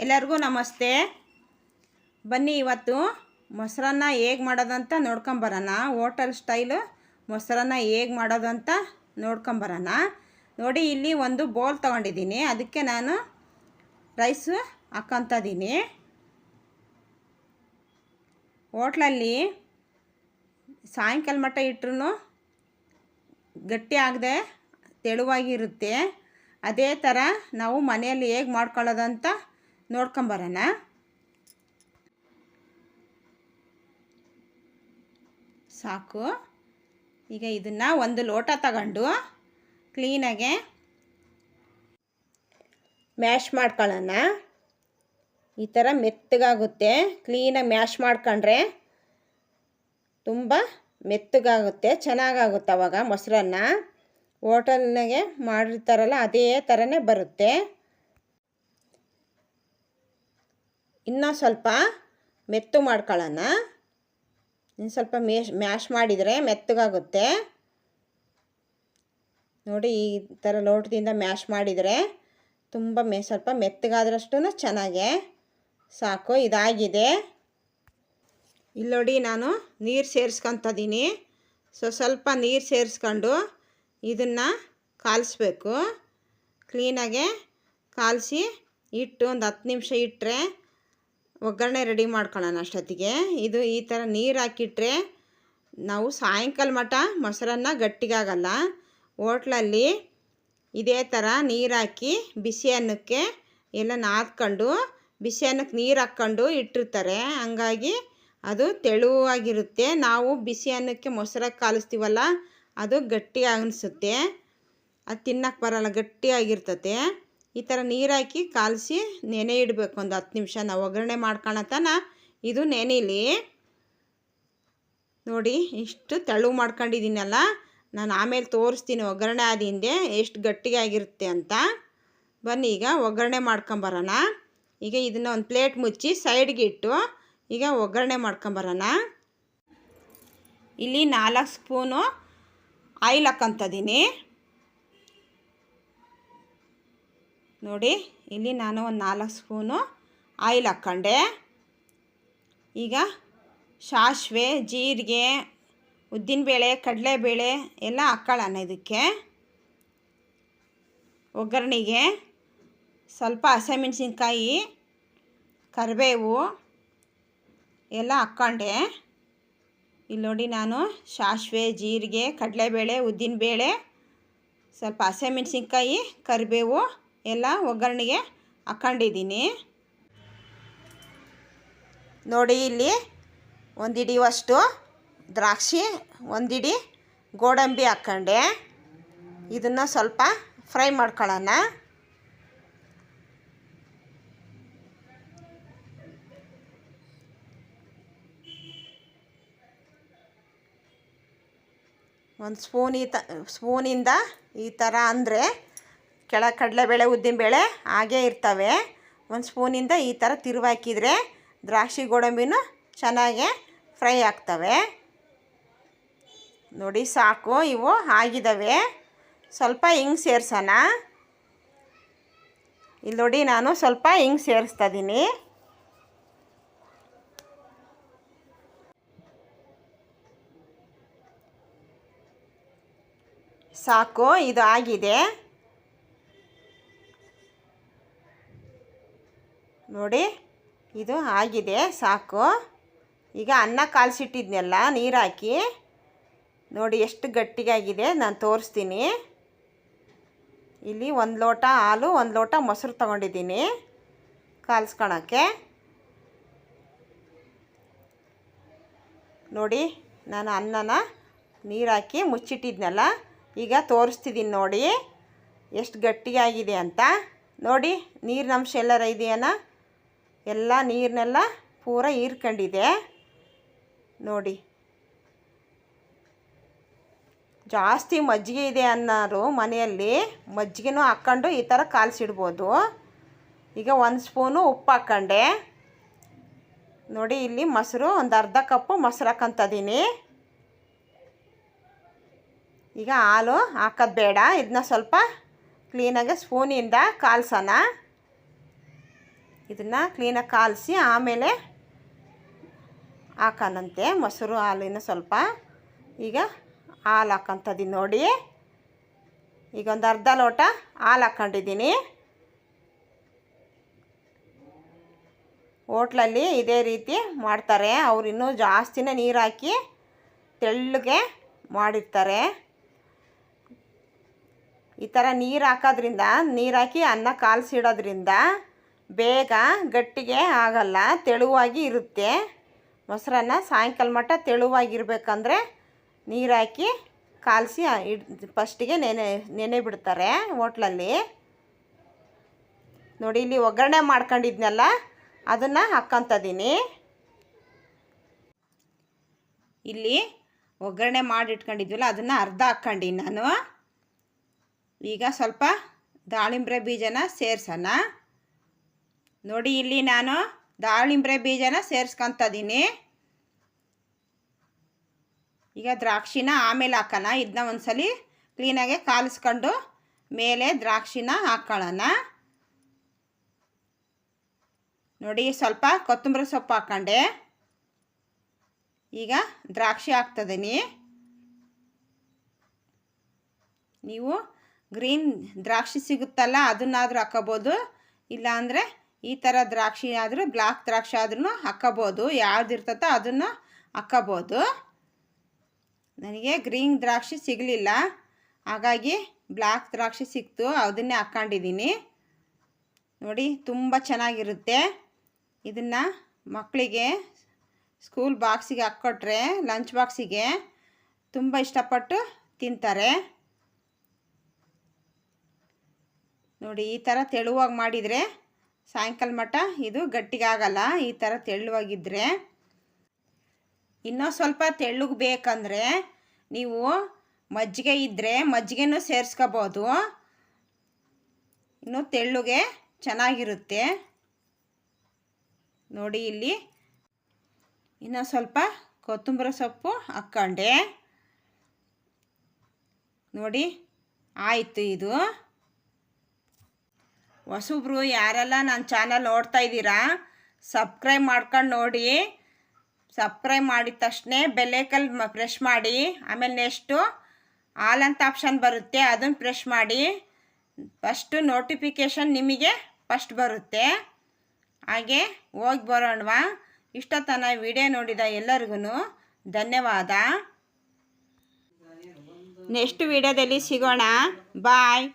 ಎಲ್ಲರಿಗೂ ನಮಸ್ತೆ. ಬನ್ನಿ ಇವತ್ತು ಮೊಸರನ್ನ ಹೇಗೆ ಮಾಡೋದಂತ ನೋಡ್ಕೊಂಬರೋಣ ಹೋಟೆಲ್ ಸ್ಟೈಲು ಮೊಸರನ್ನ ಹೇಗೆ ಮಾಡೋದಂತ ನೋಡ್ಕೊಂಬರೋಣ ನೋಡಿ, ಇಲ್ಲಿ ಒಂದು ಬೌಲ್ ತೊಗೊಂಡಿದ್ದೀನಿ. ಅದಕ್ಕೆ ನಾನು ರೈಸು ಹಾಕ್ಕೊತಿದ್ದೀನಿ ಹೋಟ್ಲಲ್ಲಿ ಸಾಯಂಕಾಲ ಮಟ್ಟ ಇಟ್ಟರು ಗಟ್ಟಿ ಆಗದೆ ತೆಳುವಾಗಿರುತ್ತೆ ಅದೇ ಥರ ನಾವು ಮನೆಯಲ್ಲಿ ಹೇಗೆ ಮಾಡ್ಕೊಳ್ಳೋದಂತ ನೋಡ್ಕೊಂಬರೋಣ. ಸಾಕು. ಈಗ ಇದನ್ನು ಒಂದು ಲೋಟ ತಗೊಂಡು ಕ್ಲೀನಾಗೆ ಮ್ಯಾಶ್ ಮಾಡ್ಕೊಳ್ಳೋಣ. ಈ ಥರ ಮೆತ್ತಗಾಗುತ್ತೆ. ಕ್ಲೀನಾಗಿ ಮ್ಯಾಶ್ ಮಾಡ್ಕೊಂಡ್ರೆ ತುಂಬ ಮೆತ್ತಗಾಗುತ್ತೆ, ಚೆನ್ನಾಗಾಗುತ್ತೆ ಅವಾಗ ಮೊಸರನ್ನ. ಹೋಟೆಲ್ನಾಗೆ ಮಾಡಿರ್ತಾರಲ್ಲ, ಅದೇ ಥರನೇ ಬರುತ್ತೆ. ಇನ್ನೂ ಸ್ವಲ್ಪ ಮೆತ್ತು ಮಾಡ್ಕೊಳ್ಳೋಣ. ಇನ್ನು ಸ್ವಲ್ಪ ಮೇಶ್, ಮ್ಯಾಶ್ ಮಾಡಿದರೆ ಮೆತ್ತಗಾಗುತ್ತೆ. ನೋಡಿ, ಈ ಥರ ಲೋಟದಿಂದ ಮ್ಯಾಶ್ ಮಾಡಿದರೆ ತುಂಬ ಮೆ, ಸ್ವಲ್ಪ ಮೆತ್ತಗಾದ್ರಷ್ಟು ಚೆನ್ನಾಗೆ ಸಾಕು, ಇದಾಗಿದೆ. ಇಲ್ಲಿ ನೋಡಿ, ನಾನು ನೀರು ಸೇರಿಸ್ಕೊತಿದ್ದೀನಿ ಸೊ, ಸ್ವಲ್ಪ ನೀರು ಸೇರಿಸ್ಕೊಂಡು ಇದನ್ನು ಕಾಲಿಸ್ಬೇಕು. ಕ್ಲೀನಾಗೆ ಕಾಲಿಸಿ ಇಟ್ಟು ಒಂದು ಹತ್ತು ನಿಮಿಷ ಇಟ್ಟರೆ ಒಗ್ಗರಣೆ ರೆಡಿ ಮಾಡ್ಕೊಳ್ಳೋಣ ಅಷ್ಟೊತ್ತಿಗೆ. ಇದು ಈ ಥರ ನೀರು ಹಾಕಿಟ್ರೆ ನಾವು ಸಾಯಂಕಾಲ ಮಟ ಮೊಸರನ್ನು ಗಟ್ಟಿಗಾಗಲ್ಲ. ಹೋಟ್ಲಲ್ಲಿ ಇದೇ ಥರ ನೀರು ಹಾಕಿ ಬಿಸಿ ಅನ್ನಕ್ಕೆ ಎಲ್ಲ ನಾದ್ಕೊಂಡು ಬಿಸಿ ಅನ್ನಕ್ಕೆ ನೀರು ಹಾಕ್ಕೊಂಡು ಇಟ್ಟಿರ್ತಾರೆ. ಹಂಗಾಗಿ ಅದು ತೆಳುವಾಗಿರುತ್ತೆ. ನಾವು ಬಿಸಿ ಅನ್ನಕ್ಕೆ ಮೊಸರಾಗಿ ಕಾಲಿಸ್ತೀವಲ್ಲ, ಅದು ಗಟ್ಟಿ ಅನಿಸುತ್ತೆ. ಅದು ತಿನ್ನಕ್ಕೆ ಬರಲ್ಲ, ಗಟ್ಟಿಯಾಗಿರ್ತತೆ. ಈ ಥರ ನೀರು ಹಾಕಿ ಕಾಲಿಸಿ ನೆನೆ ಇಡಬೇಕು. ಒಂದು ಹತ್ತು ನಿಮಿಷ ನಾವು ಒಗ್ಗರಣೆ ಮಾಡ್ಕೊಳತನ ಇದು ನೆನೆಲಿ. ನೋಡಿ, ಇಷ್ಟು ತೆಳು ಮಾಡ್ಕೊಂಡಿದ್ದೀನಲ್ಲ, ನಾನು ಆಮೇಲೆ ತೋರಿಸ್ತೀನಿ ಒಗ್ಗರಣೆ ಆದ ಹಿಂದೆ, ಎಷ್ಟು ಗಟ್ಟಿಗೆ ಆಗಿರುತ್ತೆ ಅಂತ. ಬನ್ನಿ, ಈಗ ಒಗ್ಗರಣೆ ಮಾಡ್ಕೊಂಬರೋಣ ಈಗ ಇದನ್ನು ಒಂದು ಪ್ಲೇಟ್ ಮುಚ್ಚಿ ಸೈಡ್ಗೆ ಇಟ್ಟು, ಈಗ ಒಗ್ಗರಣೆ ಮಾಡ್ಕೊಂಬರೋಣ ಇಲ್ಲಿ ನಾಲ್ಕು ಸ್ಪೂನು ಆಯಿಲ್ ಹಾಕ್ಕೊಂತದೀನಿ ನೋಡಿ, ಇಲ್ಲಿ ನಾನು ಒಂದು ನಾಲ್ಕು ಸ್ಪೂನು ಆಯಿಲ್ ಹಾಕ್ಕೊಂಡೆ. ಈಗ ಸಾಸಿವೆ ಜೀರಿಗೆ, ಉದ್ದಿನಬೇಳೆ, ಕಡಲೆಬೇಳೆ ಎಲ್ಲ ಹಾಕ್ಕೊಳ್ಳೋಣ ಇದಕ್ಕೆ. ಒಗ್ಗರಣೆಗೆ ಸ್ವಲ್ಪ ಹಸಿಮೆಣ್ಸಿನ್ಕಾಯಿ, ಕರಿಬೇವು ಎಲ್ಲ ಹಾಕ್ಕೊಂಡೆ. ಇಲ್ಲಿ ನೋಡಿ ನಾನು ಸಾಸಿವೆ ಜೀರಿಗೆ, ಕಡಲೆಬೇಳೆ, ಉದ್ದಿನಬೇಳೆ, ಸ್ವಲ್ಪ ಹಸಿಮೆಣ್ಸಿನ್ಕಾಯಿ, ಕರಿಬೇವು ಎಲ್ಲ ಒಗ್ಗರಣೆಗೆ ಹಾಕ್ಕೊಂಡಿದ್ದೀನಿ ನೋಡಿ ಇಲ್ಲಿ ಒಂದಿಡಿವಷ್ಟು ದ್ರಾಕ್ಷಿ, ಒಂದಿಡಿ ಗೋಡಂಬಿ ಹಾಕ್ಕೊಂಡೆ. ಇದನ್ನು ಸ್ವಲ್ಪ ಫ್ರೈ ಮಾಡ್ಕೊಳ್ಳೋಣ. ಒಂದು ಸ್ಪೂನ್ ಈ ತ, ಸ್ಪೂನಿಂದ ಈ ಥರ ಅಂದರೆ ಕೆಳ ಕಡಲೆಬೇಳೆ, ಉದ್ದಿನಬೇಳೆ ಹಾಗೇ ಇರ್ತವೆ. ಒಂದು ಸ್ಪೂನಿಂದ ಈ ಥರ ತಿರುವಾಕಿದರೆ ದ್ರಾಕ್ಷಿ ಗೋಡಂಬಿನೂ ಚೆನ್ನಾಗೆ ಫ್ರೈ ಆಗ್ತವೆ. ನೋಡಿ ಸಾಕು, ಇವು ಆಗಿದ್ದಾವೆ ಸ್ವಲ್ಪ ಹಿಂಗೆ ಸೇರಿಸೋಣ. ಇಲ್ಲಿ ನೋಡಿ ನಾನು ಸ್ವಲ್ಪ ಹಿಂಗೆ ಸೇರಿಸ್ತಾ ಇದ್ದೀನಿ ಸಾಕು, ಇದು ಆಗಿದೆ. ನೋಡಿ, ಇದು ಆಗಿದೆ, ಸಾಕು. ಈಗ ಅನ್ನ ಕಾಲ್ಸಿಟ್ಟಿದ್ನೆಲ್ಲ ನೀರು ಹಾಕಿ ನೋಡಿ, ಎಷ್ಟು ಗಟ್ಟಿಗಾಗಿದೆ, ನಾನು ತೋರಿಸ್ತೀನಿ. ಇಲ್ಲಿ ಒಂದು ಲೋಟ ಹಾಲು, ಒಂದು ಲೋಟ ಮೊಸರು ತೊಗೊಂಡಿದ್ದೀನಿ ಕಾಲ್ಸ್ಕೊಳಕ್ಕೆ. ನೋಡಿ, ನಾನು ಅನ್ನನ ನೀರು ಹಾಕಿ ಮುಚ್ಚಿಟ್ಟಿದ್ನಲ್ಲ, ಈಗ ತೋರಿಸ್ತಿದ್ದೀನಿ ನೋಡಿ. ಎಷ್ಟು ಗಟ್ಟಿಯಾಗಿದೆ ಅಂತ. ನೋಡಿ, ನೀರಿನಂಶ ಎಲ್ಲರ ಇದೆಯೇನ? ಎಲ್ಲ ನೀರನ್ನೆಲ್ಲ ಪೂರ ಹೀರ್ಕೊಂಡಿದೆ. ನೋಡಿ. ಜಾಸ್ತಿ ಮಜ್ಜಿಗೆ ಇದೆ ಅನ್ನೋರು ಮನೆಯಲ್ಲಿ ಮಜ್ಜಿಗೆನೂ ಹಾಕ್ಕೊಂಡು ಈ ಥರ ಕಾಲ್ಸಿಡ್ಬೋದು. ಈಗ ಒಂದು ಸ್ಪೂನು ಉಪ್ಪು ಹಾಕ್ಕೊಂಡೆ. ನೋಡಿ, ಇಲ್ಲಿ ಮೊಸರು ಒಂದು ಅರ್ಧ ಕಪ್ಪು ಮೊಸರು ಹಾಕ್ಕಂತದೀನಿ ಈಗ ಹಾಲು ಹಾಕೋದು ಬೇಡ. ಇದನ್ನ ಸ್ವಲ್ಪ ಕ್ಲೀನಾಗಿ ಸ್ಪೂನಿಂದ ಕಾಲ್ಸೋಣ. ಇದನ್ನು ಕ್ಲೀನಾಗಿ ಕಾಲಿಸಿ ಆಮೇಲೆ ಹಾಕೋಣಂತೆ ಮೊಸರು ಹಾಲಿನ ಸ್ವಲ್ಪ. ಈಗ ಹಾಲು ಹಾಕೊಂತದೀನಿ ನೋಡಿ. ಈಗ ಒಂದು ಅರ್ಧ ಲೋಟ ಹಾಲು ಹಾಕ್ಕೊಂಡಿದ್ದೀನಿ ಹೋಟ್ಲಲ್ಲಿ ಇದೇ ರೀತಿ ಮಾಡ್ತಾರೆ. ಅವ್ರು ಇನ್ನೂ ಜಾಸ್ತಿನೇ ನೀರು ಹಾಕಿ ತೆಳ್ಳಗೆ ಮಾಡಿರ್ತಾರೆ. ಈ ಥರ ನೀರು ಹಾಕೋದ್ರಿಂದ, ನೀರು ಹಾಕಿ ಅನ್ನ ಕಾಲ್ಸಿಡೋದ್ರಿಂದ ಬೇಗ ಗಟ್ಟಿಗೆ ಆಗಲ್ಲ, ತೆಳುವಾಗಿ ಇರುತ್ತೆ. ಮೊಸರನ್ನ ಸಾಯಂಕಾಲ ಮಟ್ಟ ತೆಳುವಾಗಿರ್ಬೇಕಂದ್ರೆ ನೀರು ಹಾಕಿ ಕಾಲಿಸಿ ಇಡ್, ಫಸ್ಟಿಗೆ ನೆನೆ ನೆನೆ ಬಿಡ್ತಾರೆ ಹೋಟ್ಲಲ್ಲಿ. ನೋಡಿ, ಇಲ್ಲಿ ಒಗ್ಗರಣೆ ಮಾಡ್ಕೊಂಡಿದ್ನಲ್ಲ, ಅದನ್ನು ಹಾಕ್ಕೊಂತದೀನಿ. ಇಲ್ಲಿ ಒಗ್ಗರಣೆ ಮಾಡಿಟ್ಕೊಂಡಿದ್ವಲ್ಲ, ಅದನ್ನು ಅರ್ಧ ಹಾಕ್ಕೊಂಡಿನಿ ನಾನು. ಈಗ ಸ್ವಲ್ಪ ದಾಳಿಂಬ್ರೆ ಬೀಜನ ಸೇರ್ಸೋಣ. ನೋಡಿ ಇಲ್ಲಿ ನಾನು ದಾಳಿಂಬ್ರೆ ಬೀಜನ ಸೇರಿಸ್ಕೊತಿದ್ದೀನಿ ಈಗ ದ್ರಾಕ್ಷಿನ ಆಮೇಲೆ ಹಾಕೋಣ. ಇದನ್ನ ಒಂದ್ಸಲಿ ಕ್ಲೀನಾಗೆ ಕಾಲಿಸ್ಕೊಂಡು ಮೇಲೆ ದ್ರಾಕ್ಷಿನ ಹಾಕ್ಕೊಳ್ಳೋಣ ನೋಡಿ ಸ್ವಲ್ಪ ಕೊತ್ತಂಬರಿ ಸೊಪ್ಪು ಹಾಕ್ಕೊಂಡೆ ಈಗ ದ್ರಾಕ್ಷಿ ಹಾಕ್ತದೀನಿ. ನೀವು ಗ್ರೀನ್ ದ್ರಾಕ್ಷಿ ಸಿಗುತ್ತಲ್ಲ, ಅದನ್ನಾದರೂ ಹಾಕೋಬೋದು. ಇಲ್ಲಾಂದರೆ ಈ ಥರ ದ್ರಾಕ್ಷಿ ಆದರೂ, ಬ್ಲಾಕ್ ದ್ರಾಕ್ಷಿ ಆದ್ರೂ ಹಾಕ್ಕೋಬೋದು ಯಾವ್ದು ಇರ್ತತೋ ಅದನ್ನು ಹಾಕ್ಕೋಬೋದು ನನಗೆ ಗ್ರೀನ್ ದ್ರಾಕ್ಷಿ ಸಿಗಲಿಲ್ಲ. ಹಾಗಾಗಿ ಬ್ಲ್ಯಾಕ್ ದ್ರಾಕ್ಷಿ ಸಿಕ್ತು. ಅದನ್ನೇ ಹಾಕ್ಕೊಂಡಿದ್ದೀನಿ. ನೋಡಿ, ತುಂಬ ಚೆನ್ನಾಗಿರುತ್ತೆ. ಇದನ್ನು ಮಕ್ಕಳಿಗೆ ಸ್ಕೂಲ್ ಬಾಕ್ಸಿಗೆ ಹಾಕ್ಕೊಟ್ರೆ, ಲಂಚ್ ಬಾಕ್ಸಿಗೆ ತುಂಬ ಇಷ್ಟಪಟ್ಟು ತಿಂತಾರೆ. ನೋಡಿ, ಈ ಥರ ತೆಳುವಾಗಿ ಮಾಡಿದರೆ ಸಾಯಂಕಾಲ ಮಟ್ಟ ಇದು ಗಟ್ಟಿಗಾಗಲ್ಲ ಈ ಥರ ತೆಳ್ಳುವಾಗಿದ್ರೆ. ಇನ್ನೂ ಸ್ವಲ್ಪ ತೆಳ್ಳಗೆ ಬೇಕಂದರೆ ನೀವು ಮಜ್ಜಿಗೆ ಇದ್ದರೆ ಮಜ್ಜಿಗೆನೂ ಸೇರಿಸ್ಕೋಬೋದು. ಇನ್ನು ತೆಳ್ಳಗೆ ಚೆನ್ನಾಗಿರುತ್ತೆ. ನೋಡಿ ಇಲ್ಲಿ. ಇನ್ನು ಸ್ವಲ್ಪ ಕೊತ್ತಂಬರಿ ಸೊಪ್ಪು ಹಾಕ್ಕೊಂಡೆ. ನೋಡಿ, ಆಯಿತು ಇದು. ಹೊಸಬ್ರು ಯಾರೆಲ್ಲ ನನ್ನ ಚಾನಲ್ ನೋಡ್ತಾ ಇದ್ದೀರಾ, ಸಬ್ಸ್ಕ್ರೈಬ್ ಮಾಡ್ಕೊಂಡು ನೋಡಿ. ಸಬ್ಸ್ಕ್ರೈಬ್ ಮಾಡಿದ ತಕ್ಷಣ ಬೆಲ್ಲೈಕಲ್ ಪ್ರೆಶ್ ಮಾಡಿ. ಆಮೇಲೆ ನೆಕ್ಸ್ಟು ಆಲ್ ಅಂತ ಆಪ್ಷನ್ ಬರುತ್ತೆ, ಅದನ್ನು ಪ್ರೆಶ್ ಮಾಡಿ. ಫಸ್ಟು ನೋಟಿಫಿಕೇಷನ್ ನಿಮಗೆ ಫಸ್ಟ್ ಬರುತ್ತೆ. ಹಾಗೆ ಹೋಗಿ ಬರೋಣವಾ ಇಷ್ಟೊತ್ತನ ವಿಡಿಯೋ ನೋಡಿದ ಎಲ್ಲರಿಗೂ ಧನ್ಯವಾದ. ನೆಕ್ಸ್ಟ್ ವಿಡಿಯೋದಲ್ಲಿ ಸಿಗೋಣ. ಬಾಯ್